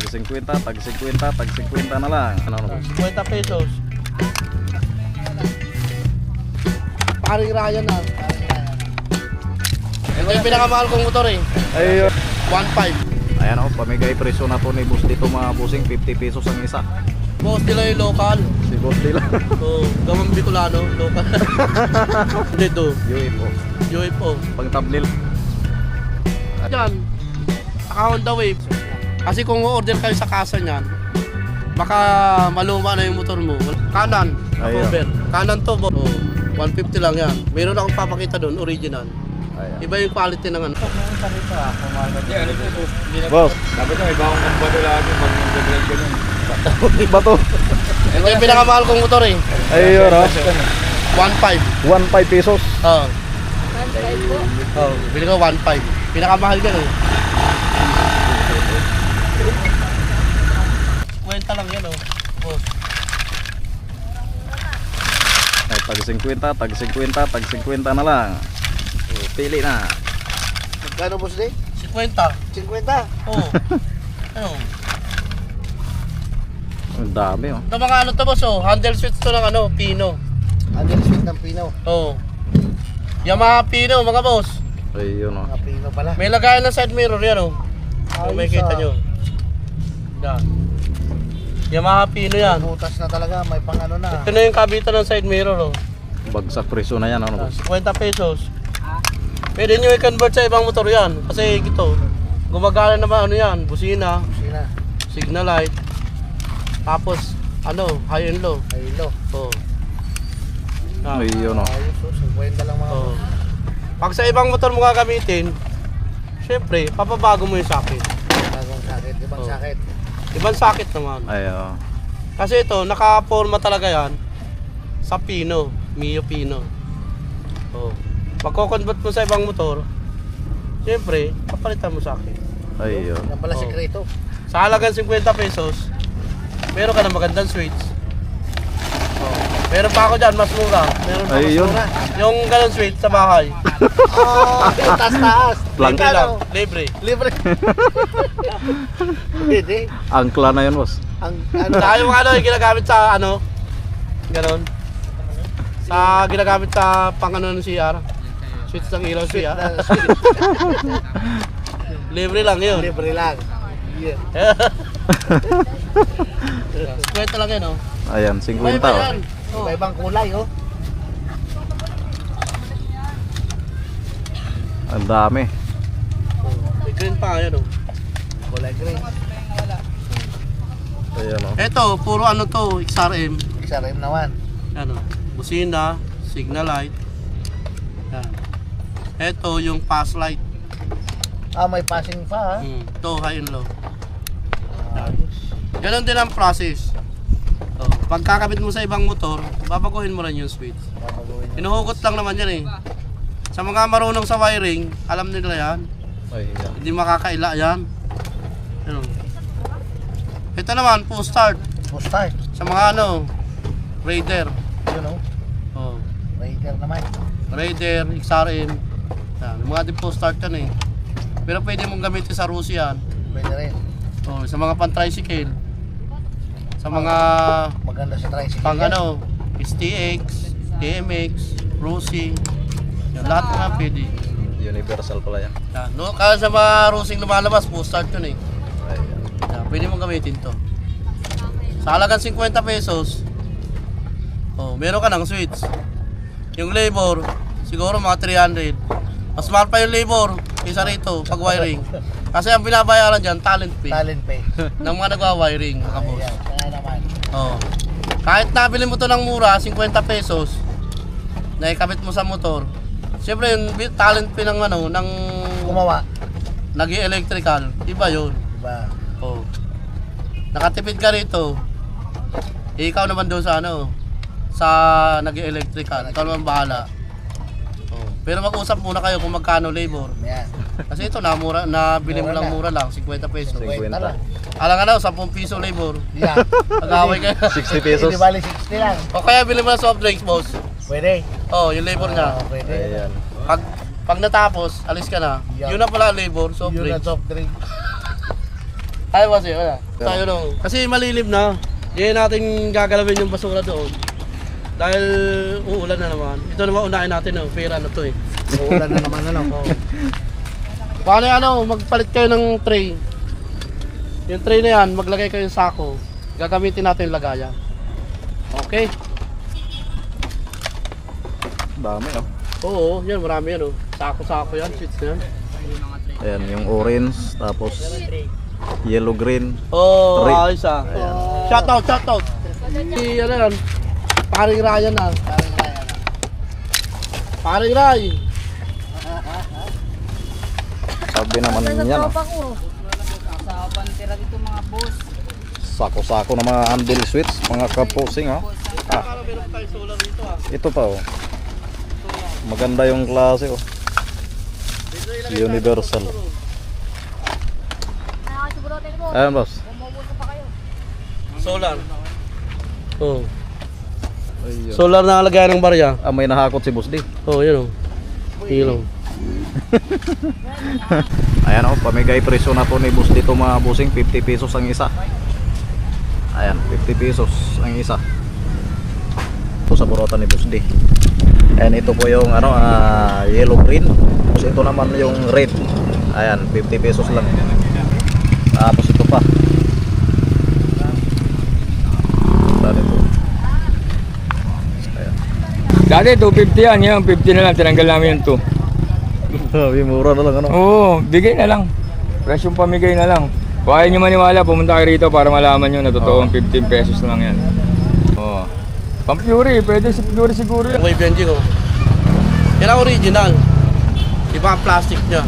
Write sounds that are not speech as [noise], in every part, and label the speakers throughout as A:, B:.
A: tag 50, tag 50, tag 50 na lang. Ano ano boss?
B: 50 pesos. Paring Ryan na. Ito yung pinakamahal kong motor eh.
A: Ayun.
B: 1.5.
A: Ayan o, pamigay presyo na to ni boss dito mga busing 50 pesos ang isa.
B: Boss nila yung local.
A: Si boss nila.
B: So, gawang Bicolano, local. [laughs] Dito,
A: UFO.
B: UFO.
A: Pang thumbnail.
B: Yan. Saka Honda Wave. Kasi kung order kayo sa kasa niyan, baka maluma na yung motor mo. Kanan,
A: Ayun.
B: cover. Kanan to, bo. Oh, 150 lang yan. Meron akong papakita doon, original.
A: Ayan.
B: Iba yung quality ng ano.
A: Boss,
C: Dapat na, iba akong kumpado lagi pag nag-drive ka nun. [laughs]
A: ba to?
B: Ito yung pinakamahal kong motor eh.
A: Ayun o.
B: 1.5.
A: 1.5 pesos.
B: Oo. Oh, bili ko 1.5. Pinakamahal yan eh. Kwenta lang yan oh. Boss.
A: Ay, tag 50, tag 50, tag 50 na lang. Oh, Pili na.
D: Magkano boss day?
B: 50.
D: 50.
B: Oo. [laughs] ano?
A: Ang dami oh.
B: Ito mga ano to boss oh. Handle switch to ng ano, Pino.
D: Andel sweet ng Pino.
B: Oo. Yamaha Pino mga boss.
A: Ayun oh.
D: Mga Pino pala.
B: May lagayan ng side mirror yan oh. Kung may
D: Ayos,
B: kita
D: ah.
B: nyo. Yan. Yamaha Pino yan.
D: Butas na talaga, may pang ano na.
B: Ito na yung kabitan ng side mirror oh.
A: Bagsak presyo na yan ano boss.
B: 50 pesos. Pwede nyo i-convert sa ibang motor yan. Kasi ito, gumagana naman ano yan, busina,
D: Sina.
B: signal light, tapos ano, high and low.
D: Aylo.
B: Oh. Ah.
A: Ayun oh.
D: Ayos oh, 50 lang mga
B: Oh. Pag sa ibang motor mo gagamitin, syempre, papabago mo yung socket.
D: bagong sakit. Ibang
B: Oh.
D: sakit.
B: Ibang socket naman.
A: Ayun.
B: Kasi ito, naka-forma talaga yan sa Pino, Mio Pino. Oh. Pag convert mo sa ibang motor, syempre, papalitan mo sa akin.
A: Ayun.
D: Yan pala
B: Oh.
D: sekreto.
B: Sa halagang 50 pesos, meron ka na magandang switch. Meron pa ako dyan, mas mura. Meron pa mas
A: Ayun.
B: mura. Yung ganun switch sa bahay.
D: Oh, yung taas-taas.
A: Lang-
B: Libre lang, libre.
D: Libre. [laughs] Pwede.
A: Angkla na yun boss.
D: Ang [laughs] ano,
B: Saka yung ano, yung ginagamit sa ano, ganun. Sa ginagamit sa pang ano ng CR. Switch ng ilaw CR.
D: na- [laughs]
B: libre lang yun.
D: libre lang. Yeah.
B: Kwenta lang yun, oh.
A: Ayan, 50
B: Iba-iba
A: oh.
B: yan. Oh.
D: Iba-ibang kulay oh.
A: Ang dami.
B: May green pa nga yan, oh.
D: Kulay green.
A: Ayan oh.
B: Ito, puro ano to, XRM.
D: XRM naman.
B: Ano, busina, signal light. Yan. Ito yung pass light.
D: Ah, may passing pa ha.
B: Hmm. Ito, high and low.
D: Ayos.
B: Ganon din ang process. Pagkakabit mo sa ibang motor, babaguhin mo lang yung switch. Hinuhugot lang naman yan eh. Sa mga marunong sa wiring, alam nila yan. Hindi makakaila yan. Ano? Ito naman, full start.
D: Full start.
B: Sa mga ano, Raider.
D: Yun oh.
B: Oh,
D: Raider naman.
B: Raider, XRM. Yan, mga di full start yan eh. Pero pwede mong gamitin sa Russia yan.
D: Pwede rin.
B: Oh, sa mga pan-tricycle. Sa mga
D: Maganda sa tricycle.
B: pang ano, STX, TMX, Rusi. Yan, lahat na pwede.
A: Universal pala yan.
B: Yan, no, kaya sa mga Rusing lumalabas, full start yun eh. Yan, pwede mong gamitin to. Sa halagang 50 pesos, oh, meron ka ng switch. Yung labor, siguro mga 300. Mas mahal pa yung labor kaysa rito pag wiring. Kasi ang binabayaran dyan, talent fee
D: Talent pay. [laughs]
B: ng mga nagwa-wiring, mga boss. Oh. Kahit nabili mo to ng mura, 50 pesos, na ikabit mo sa motor, Siyempre, yung talent fee ng ano, ng
D: Gumawa.
B: nag electrical iba yun.
D: Diba?
B: Oh. Nakatipid ka rito. Eh, ikaw naman doon sa ano, sa nag electrical Ikaw naman bahala. Pero mag-usap muna kayo kung magkano labor.
D: Yan.
B: Kasi ito, namura, nabili mo
D: Mura
B: lang
D: na.
B: mura lang, 50 pesos.
A: 50.
D: lang.
B: Alang ano, 10 piso labor.
D: Yan.
B: Mag-away kayo. [laughs]
A: 60 pesos.
D: Hindi bali 60 lang.
B: o kaya bili mo ng soft drinks, boss.
D: Pwede.
B: Oh, yung labor niya.
D: Ah, pwede.
A: Ayan.
B: Pag pag natapos, alis ka na.
D: Yeah.
B: Yun na pala labor, soft
D: Yun na
B: drinks.
D: soft drink.
B: Ay, boss, eh, wala. Tayo lang. Kasi malilim na. Hindi natin gagalawin yung basura doon. Dahil uulan na naman. Ito naman unahin natin, no? pera na to eh.
D: Uulan na naman ano.
B: Oo. Paano ano, magpalit kayo ng tray. Yung tray na yan, maglagay kayo ng sako. Gagamitin natin yung lagayan. Okay?
A: Dami oh.
B: Oo, yan, marami yan oh. Sako-sako yan, sweets na yan.
A: Ayan, yung orange, tapos yellow green.
B: Oh, ayos ah. Shout out, shout out. Si ano yan, paring Ryan ah. Paring Ray.
A: Sabi naman yan oh.
E: Sa pantira dito mga boss.
A: Sako-sako ng mga handle switch, mga kapusing oh. Ah,
B: Para meron tayo solar dito ah.
A: ito pa oh. Maganda yung klase oh. Universal. Ayan boss.
B: Solar. Oh.
A: Ayun.
B: Solar na lagayan ng barya.
A: Ah, may nahakot si Boss D.
B: Oh, yun oh. Ilaw. [laughs]
A: Ayan oh, pamigay presyo na po ni Boss dito mga busing, 50 pesos ang isa. Ayan, 50 pesos ang isa. Ito sa burotan ni Boss D. Ayan, ito po yung ano, ah, yellow green. Tapos ito naman yung red. Ayan, 50 pesos lang. Tapos ito pa. Dali po. Ayan.
C: Dati 250 yan, yan 50 na lang, tinanggal namin yung 2.
A: Sabi, [laughs] mura na lang ano.
C: Oo, bigay na lang. Presyong pamigay na lang. Kung ayaw nyo maniwala, pumunta kayo rito para malaman nyo na totoong 15 pesos lang yan. Oo. Pang Fury, pwede si Fury siguro yan.
B: Yung wave engine oh. Yan ang original. Iba ang plastic niya.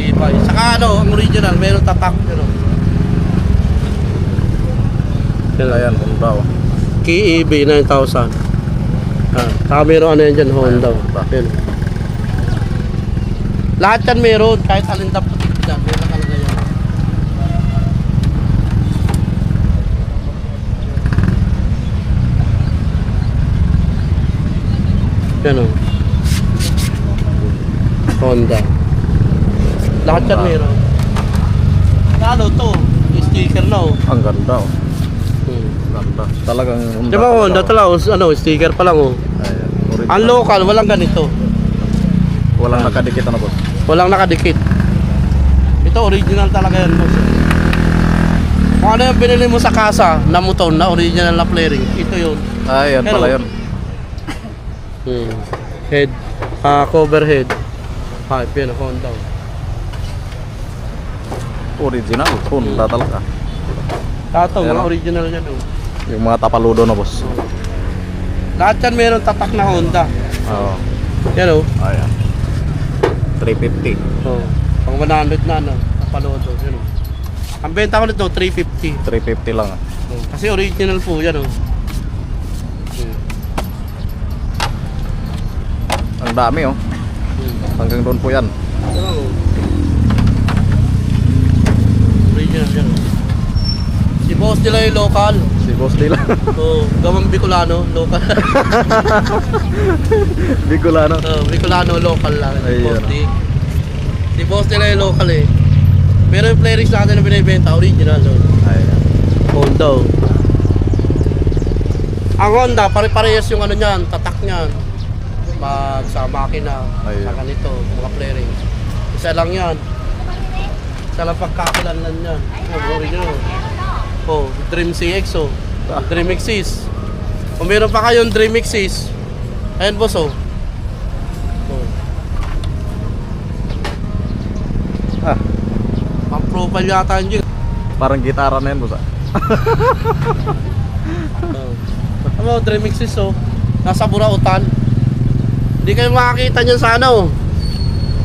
B: Iba. Saka ano, ang original, meron tatak. Ano.
A: Ayan, ganda oh.
B: Key EB 9000. Ah, saka meron ano yan dyan, Honda. Yan. Lahat yan meron, kahit alin dapat dyan, meron talaga yan. Yan o. Honda. Lahat yan meron. Ano to? Sticker na oh.
A: Ang ganda oh.
B: Hmm.
A: Talagang
B: Di ba Honda talaga, oh, ano, sticker pa lang oh.
A: Ayan.
B: Ang local, walang ganito.
A: Walang nakadikit ano boss.
B: Walang nakadikit. Ito original talaga yan, boss. Kung ano yung binili mo sa kasa na muton na original na flaring, ito yun.
A: Ayan
B: Pero-
A: pala yun.
B: Hmm. Head, ah cover head. Pipe yan, Honda.
A: Original. Honda talaga.
B: Tato,
A: Ayan,
B: mga
A: oh.
B: original yan. Oh.
A: Yung mga tapaludo na boss.
B: Lahat yan meron tatak na Honda.
A: Oo.
B: Yan oh.
A: Ayan. 350.
B: oh. Pang 100 na ano, kapalodo. Yan oh. Ang benta ko nito, 350.
A: 350 lang. ah.
B: Oh, Kasi original po yan oh. Hmm.
A: Ang dami oh.
B: Hmm.
A: Hanggang doon po yan.
B: Oh. Original yan. Si boss nila yung local.
A: Boss nila. [laughs]
B: Oh, gawang Bicolano, local. [laughs]
A: Bicolano.
B: oh, Bicolano, local lang.
A: Ayun.
B: boss. Si boss nila yung local eh. Pero yung playrix natin na binibenta, original. No?
A: Ayan.
B: Honda. oh. Ang Honda, pare-parehas yung ano niyan, tatak niyan. Pag sa makina,
A: Ayun.
B: sa ganito, mga playrings. Isa lang yan. Isa lang pagkakilanlan yan. Oh, original. Oh, Dream CX oh. Dream X's. Kung meron pa kayong Dream X's, ayan boss oh. oh.
A: Ah,
B: Ang profile yata yun.
A: parang gitara na yan boss ah.
B: Oh. [laughs] Ano, Dream X's oh. Nasa Burautan. Hindi kayo makakita niyan sa ano.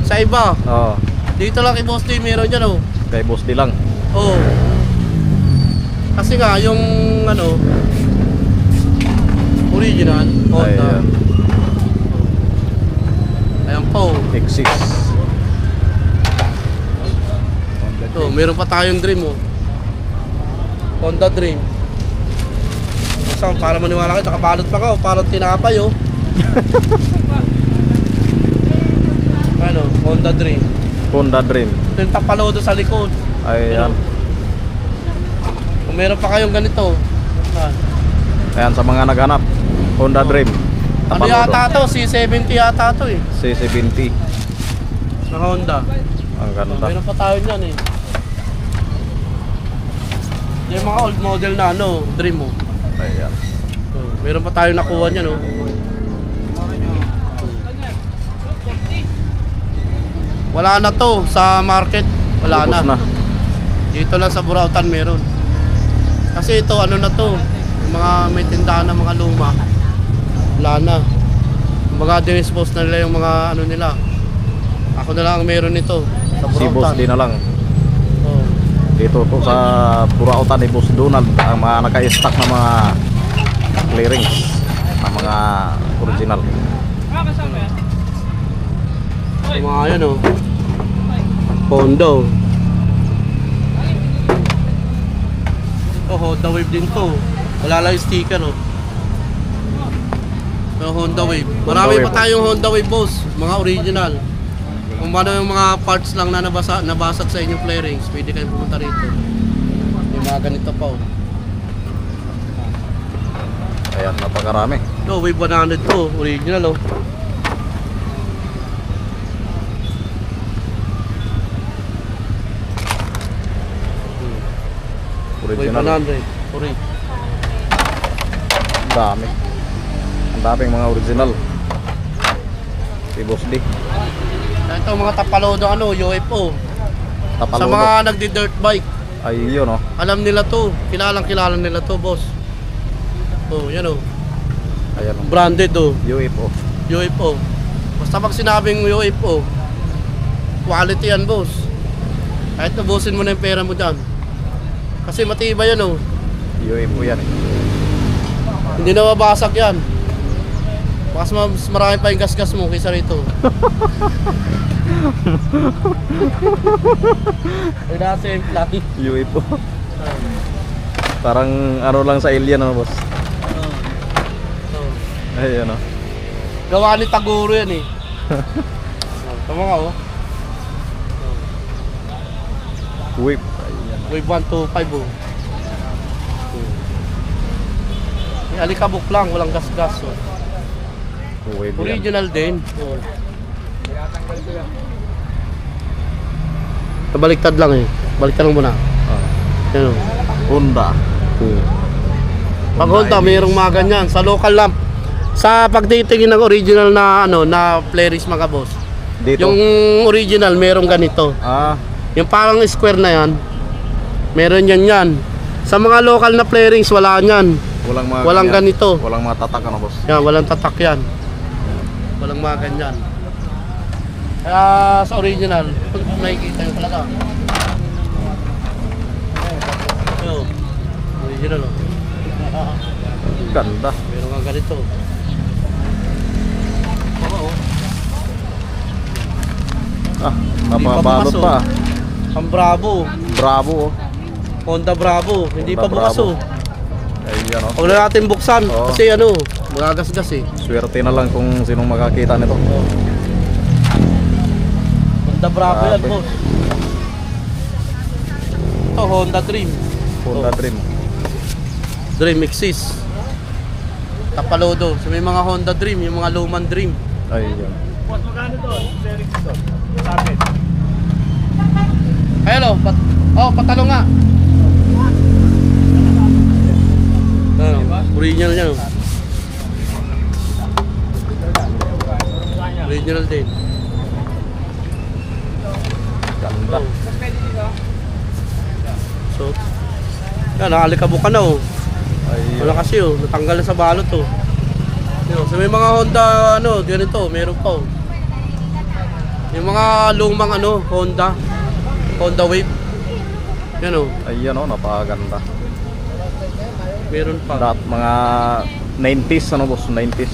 B: Sa iba.
A: Oo.
B: Dito lang kay Boss T meron dyan oh.
A: Kay boss di lang.
B: Oo. Kasi nga, yung ano, original, Honda.
A: Ayan.
B: Ayan po.
A: X6.
B: Ito, meron pa tayong dream oh. Honda Dream. Saan, para maniwala kayo, nakabalot pa ka, oh, parang tinapay oh. [laughs] ano, Honda Dream.
A: Honda Dream.
B: Ito yung tapalodo sa likod.
A: Ayan.
B: Kung meron pa kayong ganito. ah,
A: Ayan sa mga naghanap. Honda Dream.
B: Ano yata to? C70 yata to eh.
A: C70.
B: Sa Honda.
A: Ang
B: Oh,
A: ganda.
B: meron pa tayo niyan eh. Yung mga old model na ano, Dream mo.
A: Ayan.
B: Oh, meron pa tayo nakuha niyan oh. Wala na to sa market. Wala
A: Ubus
B: na. Dito lang sa Burautan meron. Kasi ito ano na to, yung mga may tindahan ng mga luma. Wala na. Mga dinispose na nila yung mga ano nila. Ako na lang ang meron nito sa
A: Si Boss
B: Burautan.
A: di na lang.
B: Oh.
A: Dito to sa Burautan ni Boss Donald ang mga naka-stock na mga clearings na mga original.
B: Yung mga yan oh. Pondo. Oh, Honda Wave din to. Wala lang yung sticker oh. Yung Honda Wave. Marami
A: Wave.
B: pa tayong Honda Wave boss. Mga original. Kung paano yung mga parts lang na nabasa, nabasat sa inyong flarings, pwede kayong pumunta rito. Yung mga ganito pa oh.
A: Ayan, napakarami.
B: No, Wave 100 to. Original oh.
A: Original.
B: 100. Ori.
A: Ang dami. Ang daming mga original. Si Boss D.
B: Ito mga tapalodo ano, UFO. Sa
A: Tapaludo.
B: mga nagdi-dirt bike,
A: Ay, yun oh.
B: alam nila to. Kilalang kilala nila to, boss. Oh, yan oh.
A: Ayan oh.
B: Branded oh.
A: UFO.
B: UFO. Basta pag sinabing UFO, quality yan, boss. Kahit nabusin mo na yung pera mo dyan. Kasi matibay yan oh.
A: UFO yan.
B: Hindi na mabasag yan. Mas mas marami pa yung gas-gas mo kaysa rito. Ay, nasa yung plan.
A: UFO. Parang ano lang sa alien ano boss.
B: Oh.
A: Ayan oh.
B: Gawa ni Taguro yan eh. [laughs] oh, tama nga oh.
A: Whip.
B: Wave 125 oh. May alikabok lang, walang gas-gas oh. Original din. Oh. Kabaliktad lang eh. Baliktad lang muna.
A: Ah.
B: Yan oh.
A: Honda.
B: Pag Honda, mayroong mga ganyan. Sa local lamp. Sa pagtitingin ng original na ano na Polaris mga boss.
A: Dito.
B: Yung original merong ganito.
A: Ah,
B: Yung parang square na yan. Meron yan yan. Sa mga local na Plarings wala yan.
A: walang mga
B: Walang
A: ganyan.
B: ganito.
A: Walang mga tatak ano boss.
B: Yan, walang tatak yan. Walang mga ganyan. Kaya sa original, pag nakikita yung talaga. Yo, original oh.
A: Ganda.
B: Meron nga ganito. Oh.
A: Ah, napabalot
B: pa bukas, Ang Bravo.
A: Bravo oh.
B: Honda Bravo. Hindi
A: Honda
B: pa bukas
A: Bravo.
B: oh.
A: Ayan oh.
B: Huwag na natin buksan.
A: Oo.
B: Kasi ano, magagasgas eh.
A: Swerte na lang kung sinong makakita nito.
B: Honda Bravo yan,
A: Grabe.
B: boss. Ito, Honda Dream.
A: Honda
B: Oh.
A: Dream.
B: Dream Exist. Tapalodo. So may mga Honda Dream, yung mga Luman Dream.
A: Ayan.
B: Hello, pat oh, patalo nga. Original niya. Original din.
A: Ganda.
B: So, yan, nakalikabok ka na oh. Wala kasi oh, natanggal na sa balot oh. Yun, so may mga Honda ano, ganito, meron pa oh. Yung mga lumang ano, Honda. Honda Wave. Yan oh,
A: Ayan oh, napakaganda.
B: Meron pa.
A: Dat mga 90s ano boss, 90s.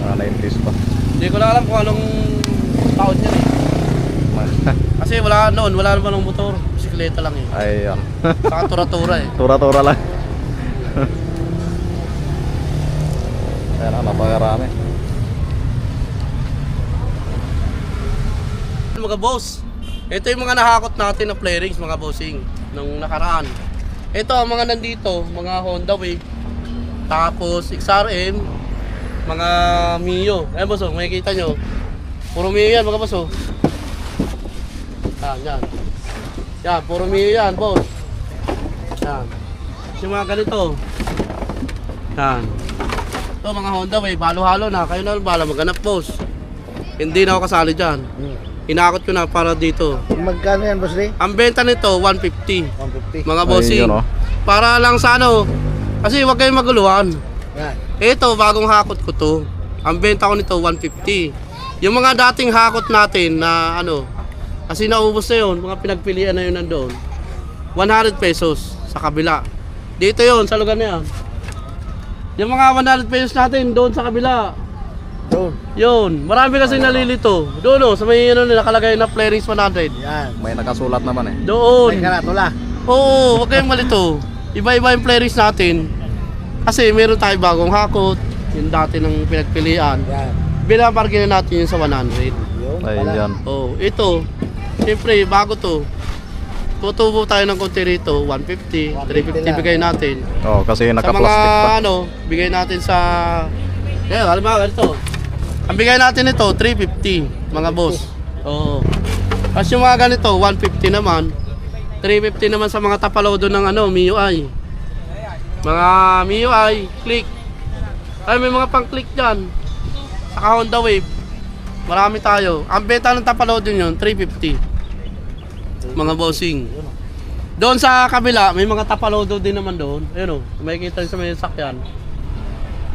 A: Mga 90s pa.
B: Hindi ko na alam kung anong taon yan eh. [laughs] Kasi wala noon, wala naman ng motor. Bisikleta lang eh.
A: Ayan. [laughs]
B: Saka tura-tura eh.
A: Tura-tura lang. [laughs] Ayan, ah, napakarami.
B: mga boss. Ito yung mga nahakot natin na playrings mga bossing nung nakaraan. Ito ang mga nandito, mga Honda Wave. Tapos XRM, mga Mio. Ayan boss, oh, makikita nyo. Puro Mio yan mga boss. Oh. Yan, yan. Yan, puro Mio yan boss. Yan. Yung mga ganito. Yan. Ito mga Honda Wave, halo-halo na. Kayo na bala maghanap boss. Hindi na ako kasali dyan. Hinakot ko na para dito.
D: Magkano yan, boss Ray?
B: Ang benta nito, 150.
D: 150.
B: Mga bossing.
A: Ayun, oh.
B: Para lang sa ano. Kasi huwag kayong maguluhan.
D: Yan.
B: Ito, bagong hakot ko to. Ang benta ko nito, 150. Yung mga dating hakot natin na ano, kasi naubos na yun, mga pinagpilian na yun nandoon. 100 pesos sa kabila. Dito yon sa lugar na yan. Yung mga 100 pesos natin doon sa kabila.
D: Doon.
B: Yun, marami kasi nalilito. Doon oh, sa may ano, nakalagay na Playrings 100.
D: Yan.
A: May nakasulat naman eh.
B: Doon.
D: May karatula.
B: Oo, huwag kayong malito. Iba-iba yung playlist natin. Kasi meron tayo bagong hakot, yung dati ng pinagpilian.
D: Yan.
B: Binabargain natin yun sa 100.
D: Yun.
A: Ayun
D: pala.
A: dyan.
B: Oh, ito, siyempre, bago to. Tutubo tayo ng konti rito, 150, 350
D: lang.
B: bigay natin.
A: Oh, kasi
B: Sa mga,
A: naka-plastic pa.
B: ano, bigay natin sa... Kaya, halimbawa, ito. Ang bigay natin ito, 350, mga boss. Oo. Tapos yung mga ganito, 150 naman. 350 naman sa mga tapalodo ng ano, MIUI. Mga MIUI, click. Ay, may mga pang-click dyan. Saka Honda Wave. Marami tayo. Ang benta ng tapalodo yun, 350. Mga bossing. Doon sa kabila, may mga tapalodo din naman doon. Ayun o, may kita sa may sakyan.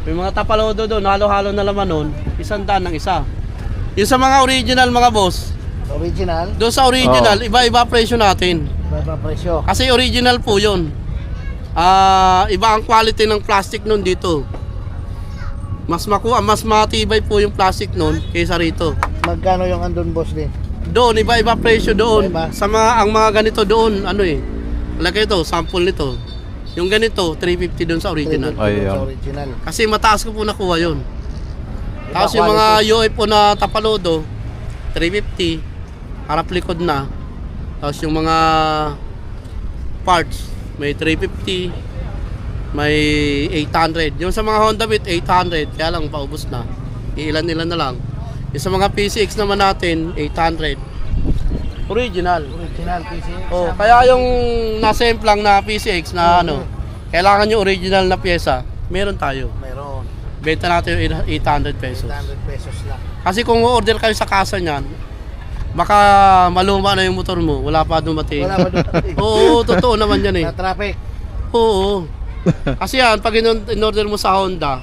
B: May mga tapalodo doon, halo-halo na laman noon. Isang daan ng isa. Yung sa mga original mga boss,
D: Original.
B: doon sa original, iba-iba presyo natin.
D: Iba presyo.
B: Kasi original po yun. Ah, iba ang quality ng plastic nun dito. Mas makuha, mas matibay po yung plastic nun kaysa rito.
D: Magkano yung andun, boss din?
B: Doon, iba-iba presyo doon.
D: Iba-iba.
B: Sa mga, ang mga ganito doon, ano eh. Lagay ito, sample nito. Yung ganito, 350 doon sa original.
A: Ay,
D: Sa original.
B: Kasi mataas ko po nakuha yun.
D: Iba
B: Tapos yung mga
D: quality.
B: UFO na tapalodo, 350, harap likod na. Tapos yung mga parts, may 350, may 800. Yung sa mga Honda Beat, 800, kaya lang paubos na. Ilan-ilan na lang. Yung sa mga PCX naman natin, 800. Original.
D: Original PC.
B: Oh, kaya yung nasa lang na PCX na ano, kailangan yung original na pyesa, meron tayo.
D: Meron.
B: Benta natin yung 800 pesos.
D: 800 pesos lang.
B: Kasi kung order kayo sa kasa niyan, baka maluma na yung motor mo, wala pa dumating.
D: Wala pa doon. [laughs]
B: Oo, totoo naman yan eh.
D: Na traffic.
B: Oo. Kasi yan, pag in- in-order mo sa Honda,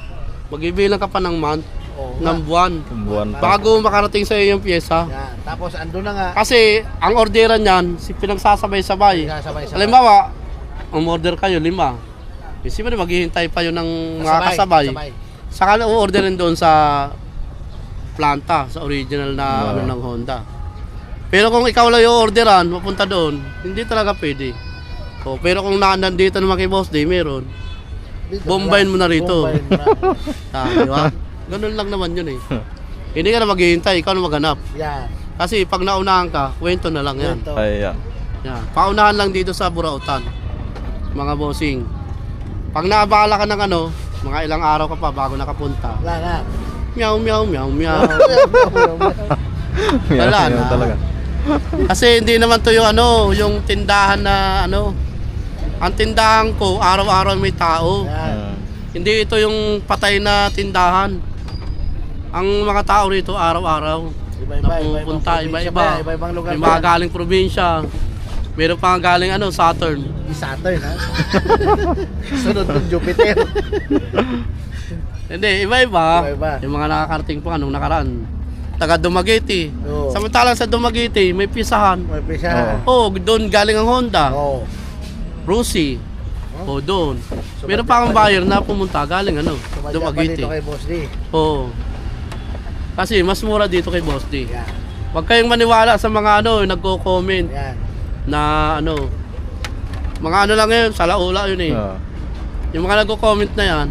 B: mag-ibilang ka pa ng month,
D: Oo.
B: ng buwan,
A: Buwan pa.
B: bago makarating sa iyo yung pyesa.
D: Yan. Tapos andun na nga.
B: Kasi ang orderan niyan, si pinagsasabay-sabay.
D: Sinasabay-sabay.
B: Halimbawa, umorder kayo, lima. Eh, siyempre maghihintay pa yun ng mga kasabay.
D: Kasabay.
B: Saka na orderin doon sa planta, sa original na ano ng Honda. Pero kung ikaw lang yung orderan, mapunta doon, hindi talaga pwede. O, pero kung na nandito naman kay Boss Day, meron. Bombayin mo na rito.
D: Bombayin na. [laughs]
B: Ah, di ba? Ganun lang naman yun eh. [laughs] hindi ka na maghihintay, ikaw na maghanap.
D: Yan.
B: Kasi pag naunahan ka, kwento na lang yan.
A: Ay, yan.
B: Yan. Paunahan lang dito sa Burautan. Mga bossing. Pag naabala ka ng ano, mga ilang araw ka pa bago nakapunta.
D: Wala na.
B: Meow, meow, meow, meow. Wala na. [laughs]
A: talaga.
B: Kasi hindi naman to yung ano, yung tindahan na ano. Ang tindahan ko, araw-araw may tao.
D: Yan.
A: Mm.
B: Hindi ito yung patay na tindahan. Ang mga tao rito araw-araw.
D: Iba-iba.
B: Iba-iba.
D: pa, Iba-ibang lugar
B: May mga galing probinsya. Meron pa galing ano, Saturn.
D: Saturn, ha? [laughs] Sunod ng Jupiter. [laughs]
B: Hindi, iba-iba.
D: Iba-iba.
B: Yung mga nakakarating pa nung nakaraan. Taga Dumaguete.
D: Oo.
B: Samantalang sa Dumaguete, may pisahan.
D: May pisa.
B: Oh, doon galing ang Honda.
D: Oo.
B: Rusi. Oh, doon. Meron pa akong buyer na pumunta galing ano,
D: Sumadya
B: Dumaguete.
D: dito kay Boss D.
B: Oo. Kasi mas mura dito kay Boss D.
D: Yan.
B: Huwag kayong maniwala sa mga ano, nagko-comment
D: Yan.
B: na ano, mga ano lang yun, salaula yun eh.
A: Ah.
B: Yung mga nagko-comment na yan,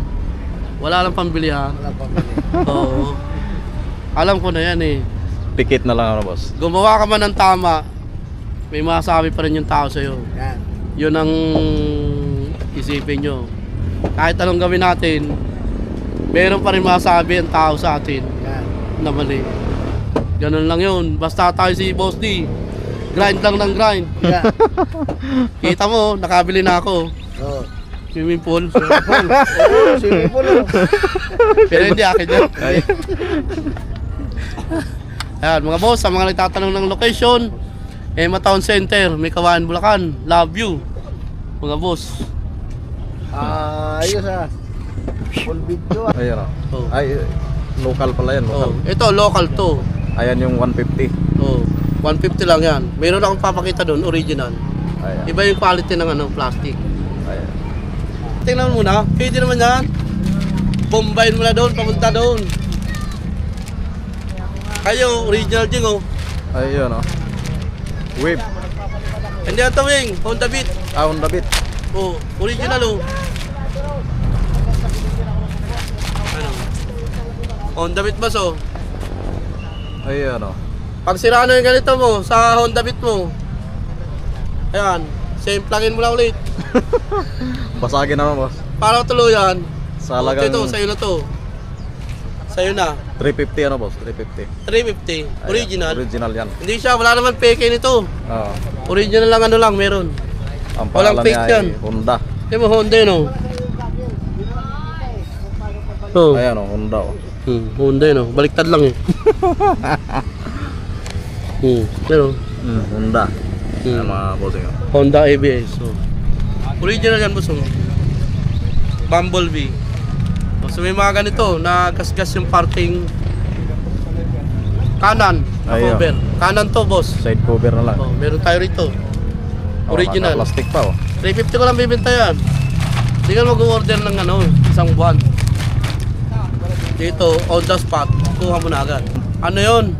B: wala lang pambilihan.
D: Wala pa pili. [laughs]
B: Oo. Alam ko na yan eh.
A: pikit na lang ano boss.
B: Gumawa ka man ng tama, may masabi pa rin yung tao sa'yo.
D: Yan.
B: Yun ang isipin nyo. Kahit anong gawin natin, meron pa rin masabi ang tao sa atin
D: Yan.
B: na mali. Ganun lang yun. Basta tayo si Boss D, grind lang ng grind.
D: Yan. [laughs]
B: Kita mo, nakabili na ako.
D: Oh.
B: Swimming pool.
D: Oh, swimming pool. oh.
B: Pero hindi akin yun.
A: Ay, [laughs]
B: Ayan, mga boss, sa mga nagtatanong ng location, Emma Town Center, may kawayan Bulacan. Love you. Mga boss.
D: Ah, ayos ah. Full video ah.
A: ayan
B: Oh.
A: oh. Ay, local pala yan,
B: Oh,
A: local.
B: ito local to.
A: Ayan yung 150.
B: Oh, 150 lang yan. Meron akong papakita doon, original.
A: Ayan.
B: Iba yung quality ng ano, plastic.
A: Ayan.
B: Tingnan mo muna, pwede naman yan. Bombayin mo na doon, papunta doon. Kayo, original ding oh.
A: Ayun oh. Whip.
B: Hindi ito wing, Honda Beat.
A: Ah, on the beat.
B: Oh, original oh. Ano? Honda Beat boss oh.
A: Ayun oh.
B: Pag sira na yung ganito mo sa Honda Beat mo. Ayan, same plugin mo lang ulit. [laughs]
A: Basagin naman boss.
B: Para tuluyan.
A: Sa halagang
B: Ito, sa'yo na to. Sa'yo na.
A: 350 ano boss, 350.
B: 350.
A: Ayan,
B: Original.
A: Original yan.
B: Hindi siya, wala naman peke nito.
A: Oo.
B: Original lang ano lang meron.
A: Ang
B: Walang
A: pangalan
B: fake
A: niya
B: yan.
A: ay Honda.
B: Di mo Honda yun oh. Oh.
A: Ayan oh, Honda oh.
B: Hmm, Honda yun oh. Baliktad lang eh. [laughs] hmm, pero
A: Mm, Honda.
B: Hmm.
A: Ayan mga bossing oh.
B: Honda ABS. So. Original yan boss oh. Bumblebee. Oh, so may mga ganito na gasgas yung parting kanan na
A: Ayun.
B: cover. Kanan to boss.
A: Side cover na lang.
B: Oh, meron tayo rito.
A: Oh,
B: Original.
A: Plastic pa oh.
B: 350 ko lang bibenta yan. Hindi ka mag-order ng ano, isang buwan. Dito, on the spot, kuha mo na agad. Ano yon?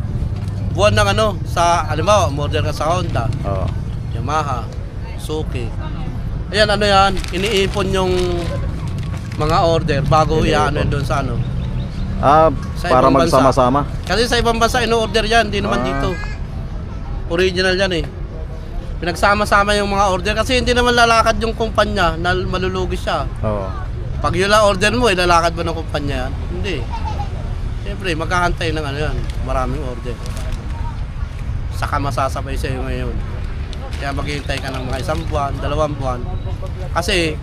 B: Buwan ng ano, sa, halimbawa, order ka sa Honda,
A: Oo.
B: Yamaha, Suzuki. Ayan, ano yan, iniipon yung mga order bago i-ano doon sa ano.
A: Ah,
B: Sa
A: para
B: ibang bansa.
A: magsama-sama.
B: Kasi sa ibang bansa, ino-order yan, hindi naman
A: Ah.
B: dito. Original yan eh. Pinagsama-sama yung mga order kasi hindi naman lalakad yung kumpanya na malulugi siya.
A: Oo.
B: Pag yun lang order mo, ilalakad ba ng kumpanya yan? Hindi. Siyempre, maghahantay ng ano yan, maraming order. Saka masasabay sa'yo ngayon. Kaya maghihintay ka ng mga isang buwan, dalawang buwan. Kasi,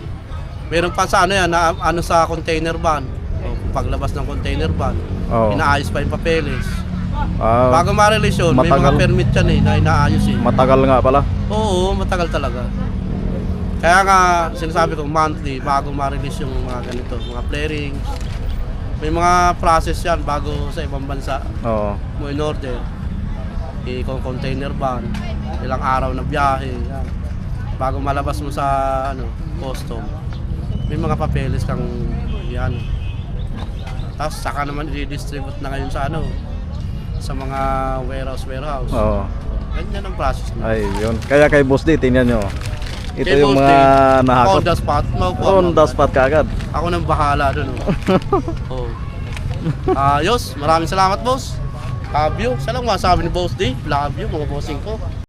B: meron pa sa ano yan, na, ano sa container van. O, paglabas ng container van,
A: Oo.
B: inaayos pa yung papeles.
A: Ah,
B: Bago ma-release yun, may mga permit yan eh, na inaayos eh.
A: matagal nga pala.
B: Oo, matagal talaga. Kaya nga, sinasabi ko, monthly, bago ma-release yung mga ganito, mga flarings. May mga process yan bago sa ibang bansa
A: Oo.
B: mo in order. I-container van, ilang araw na biyahe, yan. Bago malabas mo sa ano, custom, may mga papeles kang yan. Tapos saka naman i-distribute na ngayon sa ano, sa mga warehouse warehouse.
A: Oo.
B: Ganyan ang process na.
A: Ay, yun. Kaya kay Boss D, tingnan nyo. Ito
B: Kay
A: yung
B: Boss
A: mga
B: On
A: nahakot.
B: the spot, maupo
A: On the spot kaagad.
B: Ako nang bahala doon. [laughs] Oh. Ayos, maraming salamat boss. Love you. Sa lang masabi ni Boss D. Love you mga bossing ko.